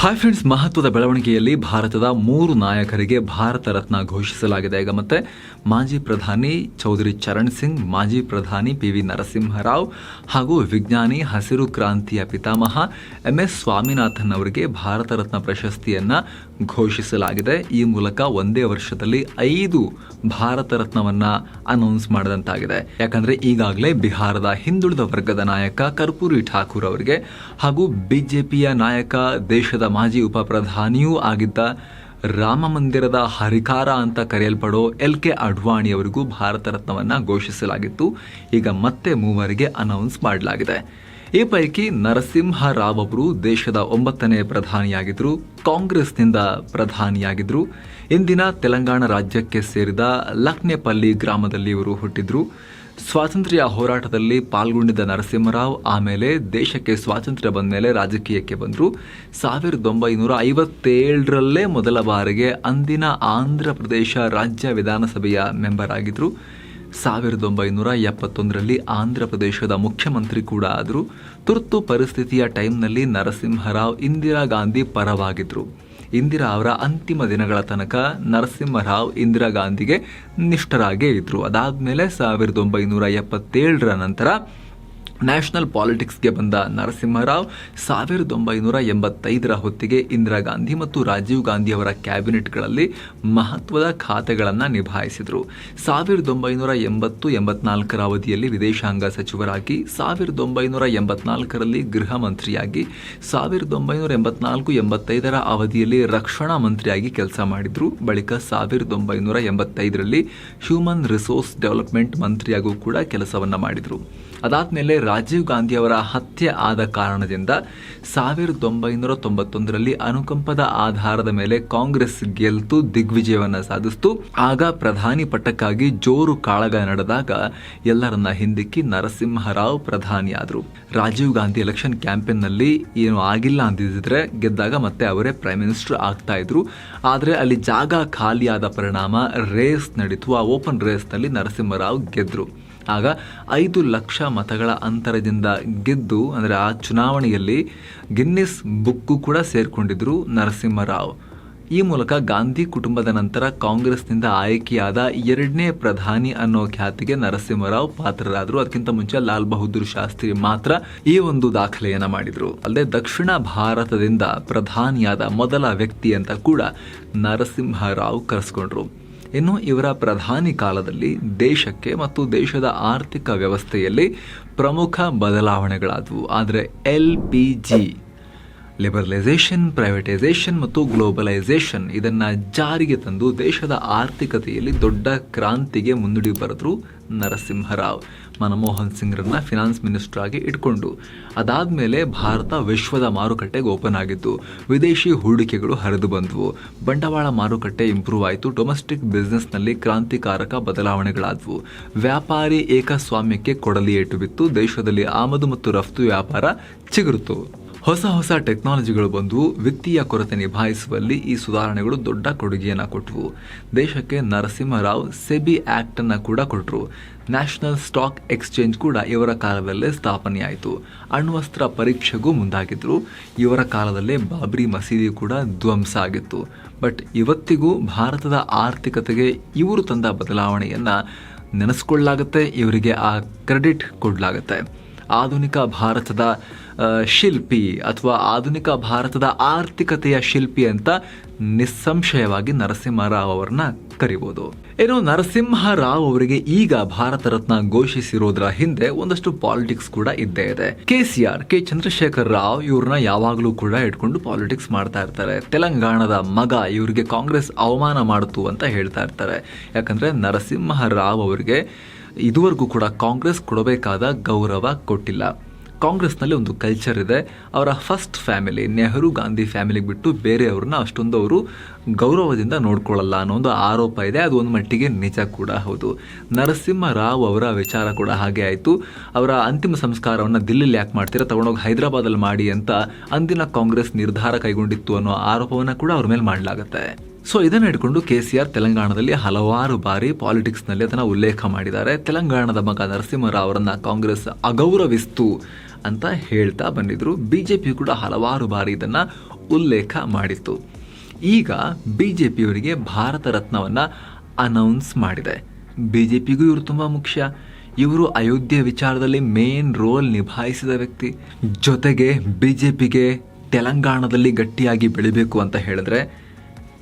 Hi friends ಮಹತ್ವದ ಬೆಳವಣಿಗೆಯಲ್ಲಿ ಭಾರತದ ಮೂರು ನಾಯಕರಿಗೆ ಭಾರತ ರತ್ನ ಘೋಷಿಸಲಾಗಿದೆ. ಈಗ ಮತ್ತೆ ಮಾಜಿ ಪ್ರಧಾನಿ ಚೌಧರಿ ಚರಣ್ ಸಿಂಗ್, ಮಾಜಿ ಪ್ರಧಾನಿ ಪಿ ವಿ ನರಸಿಂಹರಾವ್ ಹಾಗೂ ವಿಜ್ಞಾನಿ ಹಸಿರು ಕ್ರಾಂತಿಯ ಪಿತಾಮಹ ಎಂ ಎಸ್ ಸ್ವಾಮಿನಾಥನ್ ಅವರಿಗೆ ಭಾರತ ರತ್ನ ಪ್ರಶಸ್ತಿಯನ್ನು ಘೋಷಿಸಲಾಗಿದೆ. ಈ ಮೂಲಕ ಒಂದೇ ವರ್ಷದಲ್ಲಿ ಐದು ಭಾರತ ರತ್ನವನ್ನ ಅನೌನ್ಸ್ ಮಾಡಿದಂತಾಗಿದೆ. ಯಾಕಂದ್ರೆ ಈಗಾಗಲೇ ಬಿಹಾರದ ಹಿಂದುಳಿದ ವರ್ಗದ ನಾಯಕ ಕರ್ಪೂರಿ ಠಾಕೂರ್ ಅವರಿಗೆ ಹಾಗೂ ಬಿಜೆಪಿಯ ನಾಯಕ ದೇಶದ ಮಾಜಿ ಉಪ ಪ್ರಧಾನಿಯೂ ಆಗಿದ್ದ ರಾಮ ಮಂದಿರದ ಹರಿಕಾರ ಅಂತ ಕರೆಯಲ್ಪಡೋ ಎಲ್ ಕೆ ಅಡ್ವಾಣಿ ಅವರಿಗೂ ಭಾರತ ರತ್ನವನ್ನ ಘೋಷಿಸಲಾಗಿತ್ತು. ಈಗ ಮತ್ತೆ ಮೂವರಿಗೆ ಅನೌನ್ಸ್ ಮಾಡಲಾಗಿದೆ. ಈ ಪೈಕಿ ನರಸಿಂಹರಾವ್ ಅವರು ದೇಶದ ಒಂಬತ್ತನೇ ಪ್ರಧಾನಿಯಾಗಿದ್ದರು ಕಾಂಗ್ರೆಸ್ನಿಂದ ಪ್ರಧಾನಿಯಾಗಿದ್ದರು ಇಂದಿನ ತೆಲಂಗಾಣ ರಾಜ್ಯಕ್ಕೆ ಸೇರಿದ ಲಕ್ನೆಪಲ್ಲಿ ಗ್ರಾಮದಲ್ಲಿ ಇವರು ಹುಟ್ಟಿದ್ರು. ಸ್ವಾತಂತ್ರ್ಯ ಹೋರಾಟದಲ್ಲಿ ಪಾಲ್ಗೊಂಡಿದ್ದ ನರಸಿಂಹರಾವ್ ಆಮೇಲೆ ದೇಶಕ್ಕೆ ಸ್ವಾತಂತ್ರ್ಯ ಬಂದ ಮೇಲೆ ರಾಜಕೀಯಕ್ಕೆ ಬಂದರು. ಸಾವಿರದ ಒಂಬೈನೂರ ಐವತ್ತೇಳರಲ್ಲೇ ಮೊದಲ ಬಾರಿಗೆ ಅಂದಿನ ಆಂಧ್ರ ಪ್ರದೇಶ ರಾಜ್ಯ ವಿಧಾನಸಭೆಯ ಮೆಂಬರ್ ಆಗಿದ್ರು. ಸಾವಿರದ ಒಂಬೈನೂರ ಎಪ್ಪತ್ತೊಂದರಲ್ಲಿ ಆಂಧ್ರ ಪ್ರದೇಶದ ಮುಖ್ಯಮಂತ್ರಿ ಕೂಡ ಆದರು ತುರ್ತು ಪರಿಸ್ಥಿತಿಯ ಟೈಮ್ನಲ್ಲಿ ನರಸಿಂಹರಾವ್ ಇಂದಿರಾ ಗಾಂಧಿ ಪರವಾಗಿದ್ದರು ಇಂದಿರಾ ಅವರ ಅಂತಿಮ ದಿನಗಳ ತನಕ ನರಸಿಂಹರಾವ್ ಇಂದಿರಾ ಗಾಂಧಿಗೆ ನಿಷ್ಠರಾಗೇ ಇದ್ದರು ಅದಾದಮೇಲೆ ಸಾವಿರದ ಒಂಬೈನೂರ ಎಪ್ಪತ್ತೇಳರ ನಂತರ ನ್ಯಾಷನಲ್ ಪಾಲಿಟಿಕ್ಸ್ಗೆ ಬಂದ ನರಸಿಂಹರಾವ್, ಸಾವಿರದ ಒಂಬೈನೂರ ಎಂಬತ್ತೈದರ ಹೊತ್ತಿಗೆ ಇಂದಿರಾ ಗಾಂಧಿ ಮತ್ತು ರಾಜೀವ್ ಗಾಂಧಿ ಅವರ ಕ್ಯಾಬಿನೆಟ್ಗಳಲ್ಲಿ ಮಹತ್ವದ ಖಾತೆಗಳನ್ನು ನಿಭಾಯಿಸಿದರು. ಸಾವಿರದ ಒಂಬೈನೂರ ಎಂಬತ್ತು ಎಂಬತ್ನಾಲ್ಕರ ಅವಧಿಯಲ್ಲಿ ವಿದೇಶಾಂಗ ಸಚಿವರಾಗಿ, ಸಾವಿರದ ಒಂಬೈನೂರ ಎಂಬತ್ನಾಲ್ಕರಲ್ಲಿ ಗೃಹ ಮಂತ್ರಿಯಾಗಿ, ಸಾವಿರದ ಒಂಬೈನೂರ ಎಂಬತ್ನಾಲ್ಕು ಎಂಬತ್ತೈದರ ಅವಧಿಯಲ್ಲಿ ರಕ್ಷಣಾ ಮಂತ್ರಿಯಾಗಿ ಕೆಲಸ ಮಾಡಿದರು. ಬಳಿಕ ಸಾವಿರದ ಒಂಬೈನೂರ ಎಂಬತ್ತೈದರಲ್ಲಿ ಹ್ಯೂಮನ್ ರಿಸೋರ್ಸ್ ಡೆವಲಪ್ಮೆಂಟ್ ಮಂತ್ರಿಯಾಗೂ ಕೂಡ ಕೆಲಸವನ್ನು ಮಾಡಿದರು. ಅದಾದ್ಮೇಲೆ ರಾಜೀವ್ ಗಾಂಧಿ ಅವರ ಹತ್ಯೆ ಆದ ಕಾರಣದಿಂದ ಸಾವಿರದ ಒಂಬೈನೂರ ತೊಂಬತ್ತೊಂದರಲ್ಲಿ ಅನುಕಂಪದ ಆಧಾರದ ಮೇಲೆ ಕಾಂಗ್ರೆಸ್ ಗೆಲ್ತು, ದಿಗ್ವಿಜಯವನ್ನು ಸಾಧಿಸ್ತು. ಆಗ ಪ್ರಧಾನಿ ಪಟ್ಟಕ್ಕಾಗಿ ಜೋರು ಕಾಳಗ ನಡೆದಾಗ ಎಲ್ಲರನ್ನ ಹಿಂದಿಕ್ಕಿ ನರಸಿಂಹರಾವ್ ಪ್ರಧಾನಿಯಾದರು ರಾಜೀವ್ ಗಾಂಧಿ ಎಲೆಕ್ಷನ್ ಕ್ಯಾಂಪೇನ್ನಲ್ಲಿ ಏನು ಆಗಿಲ್ಲ ಅಂದಿದ್ರೆ ಗೆದ್ದಾಗ ಮತ್ತೆ ಅವರೇ ಪ್ರೈಮ್ ಮಿನಿಸ್ಟರ್ ಆಗ್ತಾ ಇದ್ರು. ಆದರೆ ಅಲ್ಲಿ ಜಾಗ ಖಾಲಿಯಾದ ಪರಿಣಾಮ ರೇಸ್ ನಡೀತು. ಆ ಓಪನ್ ರೇಸ್ನಲ್ಲಿ ನರಸಿಂಹರಾವ್ ಗೆದ್ರು. ಆಗ ಐದು ಲಕ್ಷ ಮತಗಳ ಅಂತರದಿಂದ ಗೆದ್ದು, ಅಂದರೆ ಆ ಚುನಾವಣೆಯಲ್ಲಿ ಗಿನ್ನಿಸ್ ಬುಕ್ಕು ಕೂಡ ಸೇರಿಕೊಂಡಿದ್ದರು ನರಸಿಂಹರಾವ್. ಈ ಮೂಲಕ ಗಾಂಧಿ ಕುಟುಂಬದ ನಂತರ ಕಾಂಗ್ರೆಸ್ನಿಂದ ಆಯ್ಕೆಯಾದ ಎರಡನೇ ಪ್ರಧಾನಿ ಅನ್ನೋ ಖ್ಯಾತಿಗೆ ನರಸಿಂಹರಾವ್ ಪಾತ್ರರಾದರು. ಅದಕ್ಕಿಂತ ಮುಂಚೆ ಲಾಲ್ ಬಹದ್ದೂರ್ ಶಾಸ್ತ್ರಿ ಮಾತ್ರ ಈ ಒಂದು ದಾಖಲೆಯನ್ನು ಮಾಡಿದರು. ಅಲ್ಲದೆ ದಕ್ಷಿಣ ಭಾರತದಿಂದ ಪ್ರಧಾನಿಯಾದ ಮೊದಲ ವ್ಯಕ್ತಿ ಅಂತ ಕೂಡ ನರಸಿಂಹರಾವ್ ಕರೆಸ್ಕೊಂಡ್ರು. ಇನ್ನು ಇವರ ಪ್ರಧಾನಿ ಕಾಲದಲ್ಲಿ ದೇಶಕ್ಕೆ ಮತ್ತು ದೇಶದ ಆರ್ಥಿಕ ವ್ಯವಸ್ಥೆಯಲ್ಲಿ ಪ್ರಮುಖ ಬದಲಾವಣೆಗಳಾದವು. ಆದರೆ L P G liberalisation privatisation ಮತ್ತು ಗ್ಲೋಬಲೈಸೇಷನ್ ಇದನ್ನು ಜಾರಿಗೆ ತಂದು ದೇಶದ ಆರ್ಥಿಕತೆಯಲ್ಲಿ ದೊಡ್ಡ ಕ್ರಾಂತಿಗೆ ಮುನ್ನುಡಿ ಬರೆದ್ರು ನರಸಿಂಹರಾವ್. ಮನಮೋಹನ್ ಸಿಂಗ್ರನ್ನ ಫಿನಾನ್ಸ್ ಮಿನಿಸ್ಟರ್ ಆಗಿ ಇಟ್ಕೊಂಡು. ಅದಾದ್ಮೇಲೆ ಭಾರತ ವಿಶ್ವದ ಮಾರುಕಟ್ಟೆಗೆ ಓಪನ್ ಆಗಿತ್ತು. ವಿದೇಶಿ ಹೂಡಿಕೆಗಳು ಹರಿದು ಬಂದವು. ಬಂಡವಾಳ ಮಾರುಕಟ್ಟೆ ಇಂಪ್ರೂವ್ ಆಯಿತು. ಡೊಮೆಸ್ಟಿಕ್ ಬಿಸ್ನೆಸ್ನಲ್ಲಿ ಕ್ರಾಂತಿಕಾರಕ ಬದಲಾವಣೆಗಳಾದವು. ವ್ಯಾಪಾರಿ ಏಕಸ್ವಾಮ್ಯಕ್ಕೆ ಕೊಡಲಿ ಏಟು ಬಿತ್ತು. ದೇಶದಲ್ಲಿ ಆಮದು ಮತ್ತು ರಫ್ತು ವ್ಯಾಪಾರ ಚಿಗುರುತು. ಹೊಸ ಹೊಸ ಟೆಕ್ನಾಲಜಿಗಳು ಬಂದು ವ್ಯಕ್ತಿಯ ಕೊರತೆ ನಿಭಾಯಿಸುವಲ್ಲಿ ಈ ಸುಧಾರಣೆಗಳು ದೊಡ್ಡ ಕೊಡುಗೆಯನ್ನು ಕೊಟ್ಟವು ದೇಶಕ್ಕೆ ನರಸಿಂಹರಾವ್ ಸೆಬಿ ಆಕ್ಟ್ ಅನ್ನು ಕೂಡ ಕೊಟ್ಟರು ನ್ಯಾಷನಲ್ ಸ್ಟಾಕ್ ಎಕ್ಸ್ಚೇಂಜ್ ಕೂಡ ಇವರ ಕಾಲದಲ್ಲೇ ಸ್ಥಾಪನೆಯಾಯಿತು. ಅಣ್ವಸ್ತ್ರ ಪರೀಕ್ಷೆಗೂ ಮುಂದಾಗಿದ್ರು. ಇವರ ಕಾಲದಲ್ಲೇ ಬಾಬ್ರಿ ಮಸೀದಿ ಕೂಡ ಧ್ವಂಸ ಆಗಿತ್ತು. ಬಟ್ ಇವತ್ತಿಗೂ ಭಾರತದ ಆರ್ಥಿಕತೆಗೆ ಇವರು ತಂದ ಬದಲಾವಣೆಯನ್ನು ನೆನೆಸ್ಕೊಳ್ಳಲಾಗುತ್ತೆ ಇವರಿಗೆ ಆ ಕ್ರೆಡಿಟ್ ಕೊಡಲಾಗುತ್ತೆ. ಆಧುನಿಕ ಭಾರತದ ಶಿಲ್ಪಿ ಅಥವಾ ಆಧುನಿಕ ಭಾರತದ ಆರ್ಥಿಕತೆಯ ಶಿಲ್ಪಿ ಅಂತ ನಿಸ್ಸಂಶಯವಾಗಿ ನರಸಿಂಹರಾವ್ ಅವರನ್ನ ಕರಿಬಹುದು ಏನು ನರಸಿಂಹರಾವ್ ಅವರಿಗೆ ಈಗ ಭಾರತ ರತ್ನ ಘೋಷಿಸಿರೋದ್ರ ಹಿಂದೆ ಒಂದಷ್ಟು ಪಾಲಿಟಿಕ್ಸ್ ಕೂಡ ಇದ್ದೇ ಇದೆ. K C R, K Chandrashekar Rao ಇವ್ರನ್ನ ಯಾವಾಗಲೂ ಕೂಡ ಇಟ್ಕೊಂಡು ಪಾಲಿಟಿಕ್ಸ್ ಮಾಡ್ತಾ ಇರ್ತಾರೆ. ತೆಲಂಗಾಣದ ಮಗ ಇವರಿಗೆ ಕಾಂಗ್ರೆಸ್ ಅವಮಾನ ಮಾಡಿತು ಅಂತ ಹೇಳ್ತಾ ಇರ್ತಾರೆ. ಯಾಕಂದ್ರೆ ನರಸಿಂಹರಾವ್ ಅವರಿಗೆ ಇದುವರೆಗೂ ಕೂಡ ಕಾಂಗ್ರೆಸ್ ಕೊಡಬೇಕಾದ ಗೌರವ ಕೊಟ್ಟಿಲ್ಲ. ಕಾಂಗ್ರೆಸ್ನಲ್ಲಿ ಒಂದು ಕಲ್ಚರ್ ಇದೆ. ಅವರ ಫಸ್ಟ್ ಫ್ಯಾಮಿಲಿ ನೆಹರು ಗಾಂಧಿ ಫ್ಯಾಮಿಲಿಗೆ ಬಿಟ್ಟು ಬೇರೆಯವ್ರನ್ನ ಅಷ್ಟೊಂದು ಅವರು ಗೌರವದಿಂದ ನೋಡ್ಕೊಳ್ಳಲ್ಲ ಅನ್ನೋ ಒಂದು ಆರೋಪ ಇದೆ. ಅದು ಒಂದು ಮಟ್ಟಿಗೆ ನಿಜ ಕೂಡ ಹೌದು. ನರಸಿಂಹರಾವ್ ಅವರ ವಿಚಾರ ಕೂಡ ಹಾಗೆ ಆಯಿತು. ಅವರ ಅಂತಿಮ ಸಂಸ್ಕಾರವನ್ನು ದಿಲ್ಲಿಲಿ ಯಾಕೆ ಮಾಡ್ತೀರಾ? ತಗೊಂಡೋಗಿ ಹೈದರಾಬಾದಲ್ಲಿ ಮಾಡಿ ಅಂತ ಅಂದಿನ ಕಾಂಗ್ರೆಸ್ ನಿರ್ಧಾರ ಕೈಗೊಂಡಿತ್ತು ಅನ್ನೋ ಆರೋಪವನ್ನು ಕೂಡ ಅವ್ರ ಮೇಲೆ ಮಾಡಲಾಗುತ್ತೆ. ಸೊ ಇದನ್ನು ಹಿಡ್ಕೊಂಡು ಕೆ ಸಿ ಆರ್ ತೆಲಂಗಾಣದಲ್ಲಿ ಹಲವಾರು ಬಾರಿ ಪಾಲಿಟಿಕ್ಸ್ನಲ್ಲಿ ಅದನ್ನು ಉಲ್ಲೇಖ ಮಾಡಿದ್ದಾರೆ. ತೆಲಂಗಾಣದ ಮಗ ನರಸಿಂಹರಾವ್ ಅವರನ್ನು ಕಾಂಗ್ರೆಸ್ ಅಗೌರವಿಸ್ತು. ಅಂತ ಹೇಳ್ತಾ ಬಂದಿದ್ರು. ಪಿ ಕೂಡ ಹಲವಾರು ಬಾರಿ ಇದನ್ನು ಉಲ್ಲೇಖ ಮಾಡಿತ್ತು. ಈಗ ಬಿ ಜೆ ಪಿಯವರಿಗೆ ಭಾರತ ರತ್ನವನ್ನು ಅನೌನ್ಸ್ ಮಾಡಿದೆ. ಬಿ ಜೆ ಪಿಗೂ ಇವರು ತುಂಬ ಮುಖ್ಯ. ಇವರು ಅಯೋಧ್ಯೆ ವಿಚಾರದಲ್ಲಿ ಮೇನ್ ರೋಲ್ ನಿಭಾಯಿಸಿದ ವ್ಯಕ್ತಿ. ಜೊತೆಗೆ ಬಿ ಜೆ ಪಿಗೆ ತೆಲಂಗಾಣದಲ್ಲಿ ಗಟ್ಟಿಯಾಗಿ ಬೆಳಿಬೇಕು ಅಂತ ಹೇಳಿದ್ರೆ,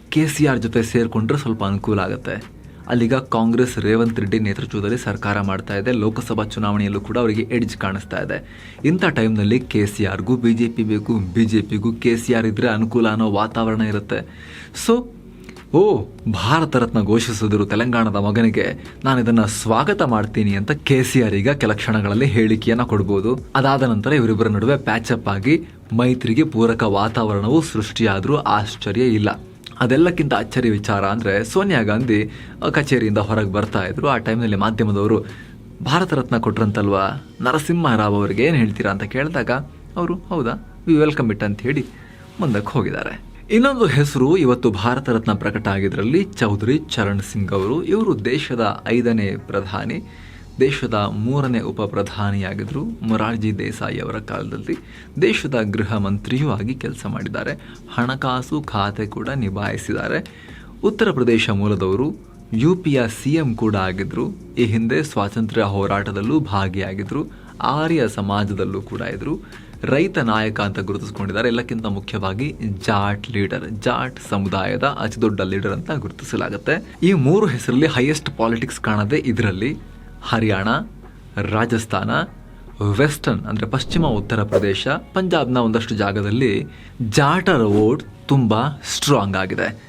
ಕೆ ಸಿ ಆರ್ ಜೊತೆ ಸೇರಿಕೊಂಡ್ರೆ ಸ್ವಲ್ಪ ಅನುಕೂಲ ಆಗುತ್ತೆ. ಅಲ್ಲಿಗ ಕಾಂಗ್ರೆಸ್ ರೇವಂತ್ ರೆಡ್ಡಿ ನೇತೃತ್ವದಲ್ಲಿ ಸರ್ಕಾರ ಮಾಡ್ತಾ ಇದೆ. ಲೋಕಸಭಾ ಚುನಾವಣೆಯಲ್ಲೂ ಕೂಡ ಅವರಿಗೆ ಎಡ್ಜ್ ಕಾಣಿಸ್ತಾ ಇದೆ. ಇಂಥ ಟೈಮ್ನಲ್ಲಿ ಕೆ ಸಿ ಆರ್ಗೂ ಬಿ ಜೆ ಪಿ ಬೇಕು, ಬಿ ಜೆ ಪಿಗೂ ಕೆ ಸಿ ಆರ್ ಇದ್ರೆ ಅನುಕೂಲ ಅನ್ನೋ ವಾತಾವರಣ ಇರುತ್ತೆ. ಸೊ ಓ, ಭಾರತ ರತ್ನ ಘೋಷಿಸಿದರು ತೆಲಂಗಾಣದ ಮಗನಿಗೆ. ನಾನು ಇದನ್ನ ಸ್ವಾಗತ ಮಾಡ್ತೀನಿ ಅಂತ ಕೆ ಸಿ ಆರ್ ಈಗ ಕೆಲ ಕ್ಷಣಗಳಲ್ಲಿ ಹೇಳಿಕೆಯನ್ನ ಕೊಡ್ಬೋದು. ಅದಾದ ನಂತರ ಇವರಿಬ್ಬರ ನಡುವೆ ಪ್ಯಾಚಪ್ ಆಗಿ ಮೈತ್ರಿಗೆ ಪೂರಕ ವಾತಾವರಣವು ಸೃಷ್ಟಿಯಾದರೂ ಆಶ್ಚರ್ಯ ಇಲ್ಲ. ಅದೆಲ್ಲಕ್ಕಿಂತ ಅಚ್ಚರಿ ವಿಚಾರ ಅಂದರೆ ಸೋನಿಯಾ ಗಾಂಧಿ ಕಚೇರಿಯಿಂದ ಹೊರಗೆ ಬರ್ತಾ ಇದ್ರು. ಆ ಟೈಮ್ನಲ್ಲಿ ಮಾಧ್ಯಮದವರು, ಭಾರತ ರತ್ನ ಕೊಟ್ರಂತಲ್ವಾ? ನರಸಿಂಹರಾವ್ ಅವರಿಗೆ ಏನು ಹೇಳ್ತೀರಾ? ಅಂತ ಕೇಳಿದಾಗ, ಅವರು, ಹೌದಾ? ವಿ ವೆಲ್ಕಮ್ ಇಟ್ ಅಂತ ಹೇಳಿ ಮುಂದಕ್ಕೆ ಹೋಗಿದ್ದಾರೆ. ಇನ್ನೊಂದು ಹೆಸರು ಇವತ್ತು ಭಾರತ ರತ್ನ ಪ್ರಕಟ ಆಗಿದ್ರಲ್ಲಿ ಚೌಧರಿ ಚರಣ್ ಸಿಂಗ್ ಅವರು. ಇವರು ದೇಶದ ಐದನೇ ಪ್ರಧಾನಿ. ದೇಶದ ಮೂರನೇ ಉಪ ಪ್ರಧಾನಿಯಾಗಿದ್ದರು ಮೊರಾರ್ಜಿ ದೇಸಾಯಿ ಅವರ ಕಾಲದಲ್ಲಿ. ದೇಶದ ಗೃಹ ಮಂತ್ರಿಯೂ ಆಗಿ ಕೆಲಸ ಮಾಡಿದ್ದಾರೆ. ಹಣಕಾಸು ಖಾತೆ ಕೂಡ ನಿಭಾಯಿಸಿದ್ದಾರೆ. ಉತ್ತರ ಪ್ರದೇಶ ಮೂಲದವರು ಯು ಪಿಯ ಸಿ ಎಂ ಕೂಡ ಆಗಿದ್ದರು ಈ ಹಿಂದೆ ಸ್ವಾತಂತ್ರ್ಯ ಹೋರಾಟದಲ್ಲೂ ಭಾಗಿಯಾಗಿದ್ದರು ಆರ್ಯ ಸಮಾಜದಲ್ಲೂ ಕೂಡ ಇದ್ದರು ರೈತ ನಾಯಕ ಅಂತ ಗುರುತಿಸಿಕೊಂಡಿದ್ದಾರೆ. ಎಲ್ಲಕ್ಕಿಂತ ಮುಖ್ಯವಾಗಿ ಜಾಟ್ ಲೀಡರ್, ಜಾಟ್ ಸಮುದಾಯದ ಅತಿ ದೊಡ್ಡ ಲೀಡರ್ ಅಂತ ಗುರುತಿಸಲಾಗುತ್ತೆ. ಈ ಮೂರು ಹೆಸರಲ್ಲಿ ಹೈಯೆಸ್ಟ್ ಪಾಲಿಟಿಕ್ಸ್ ಕಾಣದೆ ಇದರಲ್ಲಿ ಹರಿಯಾಣ, ರಾಜಸ್ಥಾನ ವೆಸ್ಟರ್ನ್ ಅಂದರೆ ಪಶ್ಚಿಮ ಉತ್ತರ ಪ್ರದೇಶ, ಪಂಜಾಬ್ನ ಒಂದಷ್ಟು ಜಾಗದಲ್ಲಿ ಜಾಟರ ವೋಟ್ ತುಂಬ ಸ್ಟ್ರಾಂಗ್ ಆಗಿದೆ.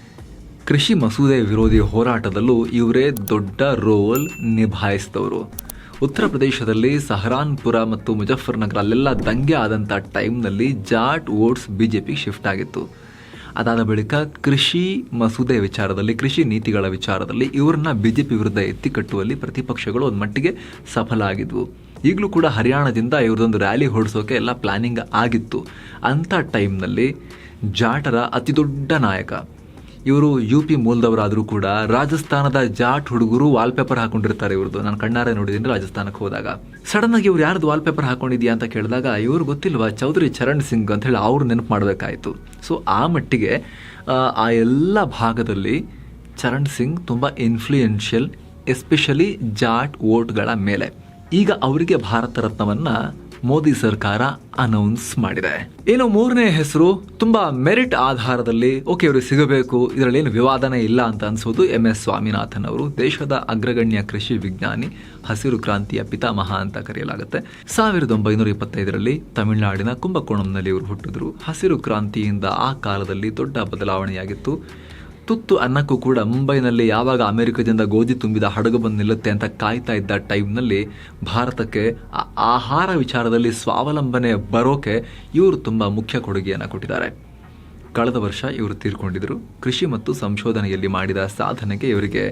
ಕೃಷಿ ಮಸೂದೆ ವಿರೋಧಿ ಹೋರಾಟದಲ್ಲೂ ಇವರೇ ದೊಡ್ಡ ರೋಲ್ ನಿಭಾಯಿಸಿದವರು. ಉತ್ತರ ಪ್ರದೇಶದಲ್ಲಿ ಸಹರಾನ್ಪುರ ಮತ್ತು ಮುಜಫರ್ನಗರ ಅಲ್ಲೆಲ್ಲ ದಂಗೆ ಆದಂಥ ಟೈಮ್ನಲ್ಲಿ Jat votes B J shift ಆಗಿತ್ತು. ಅದಾದ ಬಳಿಕ ಕೃಷಿ ಮಸೂದೆ ವಿಚಾರದಲ್ಲಿ, ಕೃಷಿ ನೀತಿಗಳ ವಿಚಾರದಲ್ಲಿ ಇವರನ್ನ ಬಿಜೆಪಿ ವಿರುದ್ಧ ಎತ್ತಿ ಕಟ್ಟುವಲ್ಲಿ ಪ್ರತಿಪಕ್ಷಗಳು ಒಂದು ಮಟ್ಟಿಗೆ ಸಫಲ ಆಗಿದ್ವು ಈಗಲೂ ಕೂಡ ಹರಿಯಾಣದಿಂದ ಇವ್ರದೊಂದು ರ್ಯಾಲಿ ಹೊಡಿಸೋಕೆ ಎಲ್ಲ ಪ್ಲಾನಿಂಗ್ ಆಗಿತ್ತು. ಅಂಥ ಟೈಮ್ನಲ್ಲಿ ಜಾಟರ ಅತಿ ದೊಡ್ಡ ನಾಯಕ ಇವರು ಯು ಪಿ ಮೂಲದವರಾದರೂ ಕೂಡ ರಾಜಸ್ಥಾನದ ಜಾಟ್ ಹುಡುಗರು ವಾಲ್ಪೇಪರ್ ಹಾಕೊಂಡಿರ್ತಾರೆ ಇವ್ರದ್ದು. ನಾನು ಕಣ್ಣಾರೆ ನೋಡಿದ್ದೀನಿ ರಾಜಸ್ಥಾನಕ್ಕೆ ಹೋದಾಗ. ಸಡನ್ ಆಗಿ ಇವ್ರು ಯಾರ್ದು ವಾಲ್ಪೇಪರ್ ಹಾಕೊಂಡಿದ್ಯಾ ಅಂತ ಕೇಳಿದಾಗ ಇವ್ರು ಗೊತ್ತಿಲ್ವಾ ಚೌಧರಿ ಚರಣ್ ಸಿಂಗ್ ಅಂತ ಹೇಳಿ ಅವ್ರು ನೆನಪು ಮಾಡಬೇಕಾಯಿತು. ಸೊ ಆ ಮಟ್ಟಿಗೆ ಆ, ಎಲ್ಲ ಭಾಗದಲ್ಲಿ ಚರಣ್ ಸಿಂಗ್ ತುಂಬ ಇನ್ಫ್ಲೂಯೆನ್ಷಿಯಲ್ ಎಸ್ಪೆಷಲಿ ಜಾಟ್ ವೋಟ್ಗಳ ಮೇಲೆ. ಈಗ ಅವರಿಗೆ ಭಾರತ ರತ್ನವನ್ನ ಮೋದಿ ಸರ್ಕಾರ ಅನೌನ್ಸ್ ಮಾಡಿದೆ. ಏನು ಮೂರನೇ ಹೆಸರು ತುಂಬಾ ಮೆರಿಟ್ ಆಧಾರದಲ್ಲಿ ಓಕೆ ಇವರು ಸಿಗಬೇಕು, ಇದರಲ್ಲಿ ಏನು ವಿವಾದನೇ ಇಲ್ಲ ಅಂತ ಅನ್ಸೋದು ಎಂ ಎಸ್ ಸ್ವಾಮಿನಾಥನ್ ಅವರು. ದೇಶದ ಅಗ್ರಗಣ್ಯ ಕೃಷಿ ವಿಜ್ಞಾನಿ, ಹಸಿರು ಕ್ರಾಂತಿಯ ಪಿತಾಮಹ ಅಂತ ಕರೆಯಲಾಗುತ್ತೆ. ಸಾವಿರದ ಒಂಬೈನೂರ ಇಪ್ಪತ್ತೈದರಲ್ಲಿ ತಮಿಳುನಾಡಿನ ಕುಂಭಕೋಣಂನಲ್ಲಿ ಇವರು ಹುಟ್ಟಿದ್ರು. ಹಸಿರು ಕ್ರಾಂತಿಯಿಂದ ಆ ಕಾಲದಲ್ಲಿ ದೊಡ್ಡ ಬದಲಾವಣೆಯಾಗಿತ್ತು. ತುತ್ತು ಅನ್ನಕ್ಕೂ ಕೂಡ ಮುಂಬೈನಲ್ಲಿ ಯಾವಾಗ ಅಮೆರಿಕದಿಂದ ಗೋಧಿ ತುಂಬಿದ ಹಡಗು ಬಂದು ನಿಲ್ಲುತ್ತೆ ಅಂತ ಕಾಯ್ತಾ ಇದ್ದ ಟೈಮ್ನಲ್ಲಿ ಭಾರತಕ್ಕೆ ಆಹಾರ ವಿಚಾರದಲ್ಲಿ ಸ್ವಾವಲಂಬನೆ ಬರೋಕೆ ಇವರು ತುಂಬ ಮುಖ್ಯ ಕೊಡುಗೆಯನ್ನು ಕೊಟ್ಟಿದ್ದಾರೆ. ಕಳೆದ ವರ್ಷ ಇವರು ತೀರ್ಕೊಂಡಿದ್ರು. ಕೃಷಿ ಮತ್ತು ಸಂಶೋಧನೆಯಲ್ಲಿ ಮಾಡಿದ ಸಾಧನೆಗೆ ಇವರಿಗೆ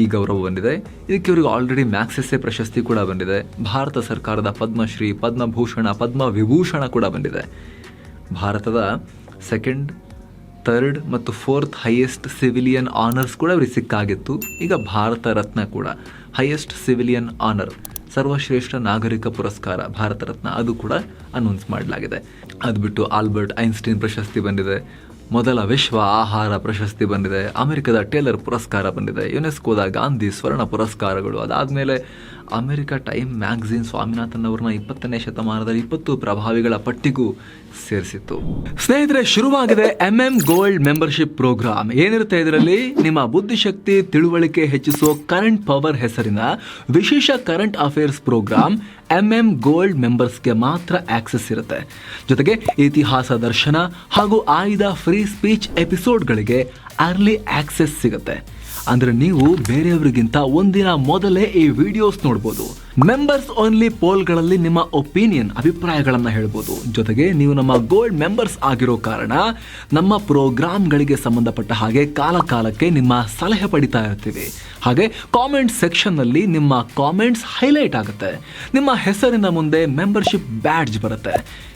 ಈ ಗೌರವ ಬಂದಿದೆ. ಇದಕ್ಕೆ ಇವರಿಗೆ ಆಲ್ರೆಡಿ ಮ್ಯಾಕ್ಸೆಸ್ಸೆ ಪ್ರಶಸ್ತಿ ಕೂಡ ಬಂದಿದೆ. ಭಾರತ ಸರ್ಕಾರದ ಪದ್ಮಶ್ರೀ, ಪದ್ಮಭೂಷಣ ಪದ್ಮ ವಿಭೂಷಣ ಕೂಡ ಬಂದಿದೆ. ಭಾರತದ ಸೆಕೆಂಡ್ ಥರ್ಡ್ ಮತ್ತು ಫೋರ್ತ್ ಹೈಯೆಸ್ಟ್ ಸಿವಿಲಿಯನ್ ಆನರ್ಸ್ ಕೂಡ ಅವ್ರಿಗೆ ಸಿಕ್ಕಾಗಿತ್ತು. ಈಗ ಭಾರತ ರತ್ನ ಕೂಡ. ಹೈಯೆಸ್ಟ್ ಸಿವಿಲಿಯನ್ ಆನರ್, ಸರ್ವಶ್ರೇಷ್ಠ ನಾಗರಿಕ ಪುರಸ್ಕಾರ, ಭಾರತ ರತ್ನ ಅದು ಕೂಡ ಅನೌನ್ಸ್ ಮಾಡಲಾಗಿದೆ. ಅದು ಬಿಟ್ಟು ಆಲ್ಬರ್ಟ್ ಐನ್ಸ್ಟೀನ್ ಪ್ರಶಸ್ತಿ ಬಂದಿದೆ. ಮೊದಲ ವಿಶ್ವ ಆಹಾರ ಪ್ರಶಸ್ತಿ ಬಂದಿದೆ. ಅಮೆರಿಕದ ಟೇಲರ್ ಪುರಸ್ಕಾರ ಬಂದಿದೆ. ಯುನೆಸ್ಕೋದ ಗಾಂಧಿ ಸ್ವರ್ಣ ಪುರಸ್ಕಾರಗಳು. ಅದಾದಮೇಲೆ ಅಮೆರಿಕ ಟೈಮ್ ಮ್ಯಾಗ್ಝಿನ್ ಸ್ವಾಮಿನಾಥನ್ ಅವ್ರನ್ನ ಇಪ್ಪತ್ತನೇ ಶತಮಾನದ ಇಪ್ಪತ್ತು ಪ್ರಭಾವಿಗಳ ಪಟ್ಟಿಗೂ ಸೇರಿಸಿತ್ತು. ಸ್ನೇಹಿತರೆ, ಶುರುವಾಗಿದೆ M M gold membership programme ಏನಿರುತ್ತೆ ಇದರಲ್ಲಿ? ನಿಮ್ಮ ಬುದ್ಧಿಶಕ್ತಿ, ತಿಳುವಳಿಕೆ ಹೆಚ್ಚಿಸೋ ಕರೆಂಟ್ ಪವರ್ ಹೆಸರಿನ ವಿಶೇಷ current affairs programme M M gold ಮೆಂಬರ್ಸ್ಗೆ ಮಾತ್ರ ಆಕ್ಸೆಸ್ ಇರುತ್ತೆ. ಜೊತೆಗೆ ಇತಿಹಾಸ ದರ್ಶನ ಹಾಗೂ ಆಯ್ದ ಫ್ರೀ ಸ್ಪೀಚ್ ಎಪಿಸೋಡ್ಗಳಿಗೆ ಅರ್ಲಿ ಆಕ್ಸೆಸ್ ಸಿಗುತ್ತೆ. ಅಂದ್ರೆ ನೀವು ಬೇರೆಯವರಿಗಿಂತ ಒಂದಿನ ಮೊದಲೇ ಈ ವಿಡಿಯೋಸ್ ನೋಡ್ಬೋದು. ಮೆಂಬರ್ಸ್ ಓನ್ಲಿ ಪೋಲ್ಗಳಲ್ಲಿ ನಿಮ್ಮ ಒಪಿನಿಯನ್ ಅಭಿಪ್ರಾಯಗಳನ್ನ ಹೇಳ್ಬೋದು. ಜೊತೆಗೆ ನೀವು ನಮ್ಮ ಗೋಲ್ಡ್ ಮೆಂಬರ್ಸ್ ಆಗಿರೋ ಕಾರಣ ನಮ್ಮ ಪ್ರೋಗ್ರಾಮ್ಗಳಿಗೆ ಸಂಬಂಧಪಟ್ಟ ಹಾಗೆ ಕಾಲ ಕಾಲಕ್ಕೆ ನಿಮ್ಮ ಸಲಹೆ ಪಡಿತಾ ಇರ್ತೀವಿ. ಹಾಗೆ ಕಾಮೆಂಟ್ ಸೆಕ್ಷನ್ನಲ್ಲಿ ನಿಮ್ಮ ಕಾಮೆಂಟ್ಸ್ ಹೈಲೈಟ್ ಆಗುತ್ತೆ. ನಿಮ್ಮ ಹೆಸರಿನ ಮುಂದೆ ಮೆಂಬರ್ಶಿಪ್ ಬ್ಯಾಡ್ಜ್ ಬರುತ್ತೆ.